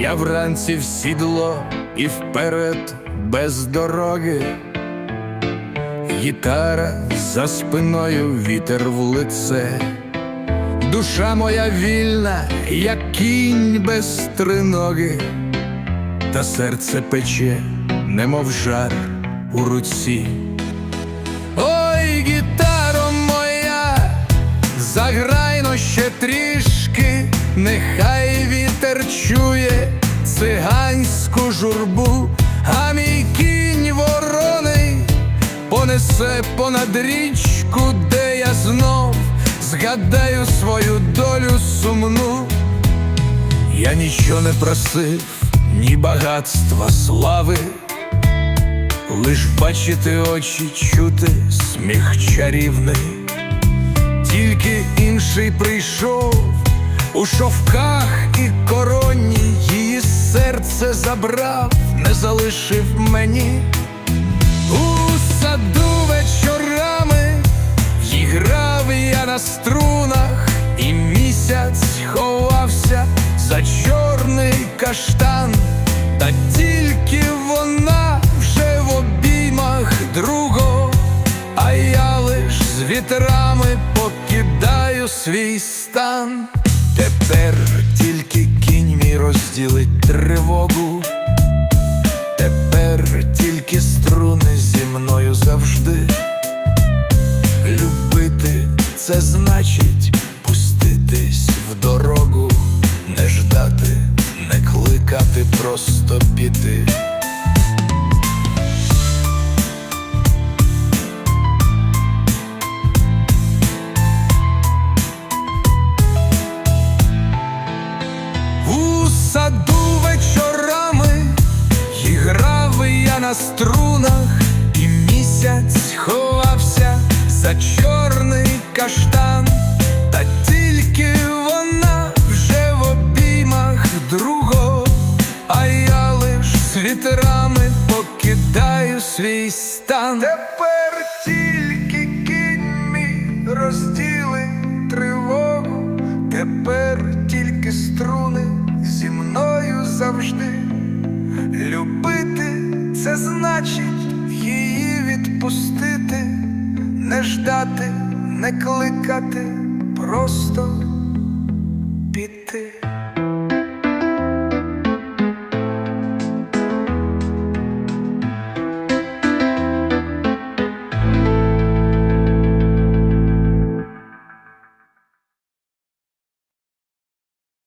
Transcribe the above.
Я вранці в сідло і вперед без дороги. Гітара за спиною вітер в лице. Душа моя вільна, як кінь без триноги, та серце пече, немов жар у руці. Ой, гітаро моя, заграйно ще трішки, нехай вітер чує циганську журбу, а мій кінь вороний понесе понад річку, де я знов згадаю свою долю сумну. Я нічого не просив, ні багатства, слави. Лиш бачити очі, чути сміх чарівний, тільки інший прийшов у шовках і короні, її серце забрав, не залишив мені у саду вечорами, й грав я на струнах, і місяць ховався за чорний каштан, та тільки вона вже в обіймах другого, а я лиш з вітрами покидаю свій стан. Тепер тільки мій розділить тривогу. Тепер тільки струни зі мною завжди. Любити це значить пуститись саду вечорами і грав я на струнах, і місяць ховався за чорний каштан, та тільки вона вже в обіймах другого, а я лиш з вітрами покидаю свій стан. Тепер тільки завжди. Любити це значить її відпустити, не ждати, не кликати, просто піти.